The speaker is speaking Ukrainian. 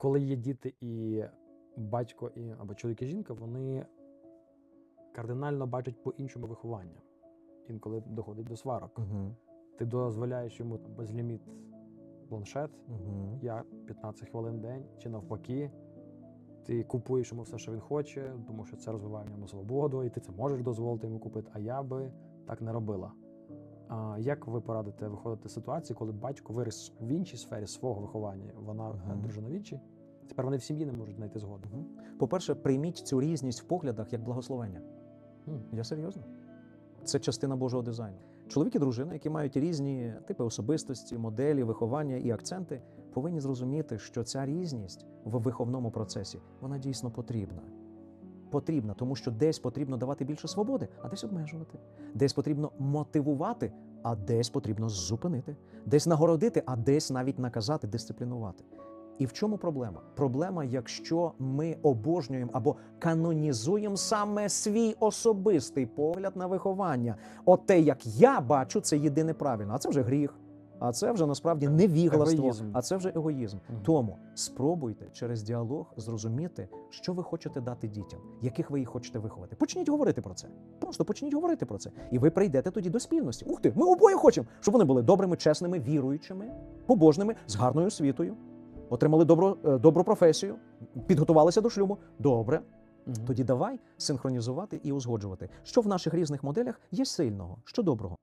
коли є діти і батько, і або чоловік і жінка, вони кардинально бачать по-іншому виховання. Інколи доходить до сварок. Угу. Ти дозволяєш йому безліміт планшет, Угу. я 15 хвилин в день, чи навпаки. Ти купуєш йому все, що він хоче, тому що це розвиває в ньому свободу, і ти це можеш дозволити йому купити, а я би так не робила. Як ви порадите виходити з ситуації, коли батько виріс в іншій сфері свого виховання, вона Мгм. uh дружина в іншій, тепер вони в сім'ї не можуть знайти згоду. По-перше, прийміть цю різність в поглядах як благословення. М. Я серйозно. Це частина Божого дизайну. Чоловік і дружина, які мають різні типи особистості, моделі, виховання і акценти, повинні зрозуміти, що ця різність в виховному процесі вона дійсно потрібна. Потрібна, тому що десь потрібно давати більше свободи, а десь обмежувати. Десь потрібно мотивувати, а десь потрібно зупинити, десь нагородити, а десь навіть наказати, дисциплінувати. І в чому проблема? Проблема, якщо ми обожнюємо або канонізуємо саме свій особистий погляд на виховання. От те, як я бачу, це єдине правильно. А це вже гріх. А це вже насправді невігластво, Егоїзм. а це вже егоїзм. Тому спробуйте через діалог зрозуміти, що ви хочете дати дітям, яких ви їх хочете виховати. Почніть говорити про це. Просто почніть говорити про це. І ви прийдете тоді до спільності. Ух ти, ми обоє хочемо, щоб вони були добрими, чесними, віруючими, побожними, з гарною освітою, отримали добру, е, добру професію, підготувалися до шлюбу. Добре, тоді давай синхронізувати і узгоджувати, що в наших різних моделях є сильного, що доброго.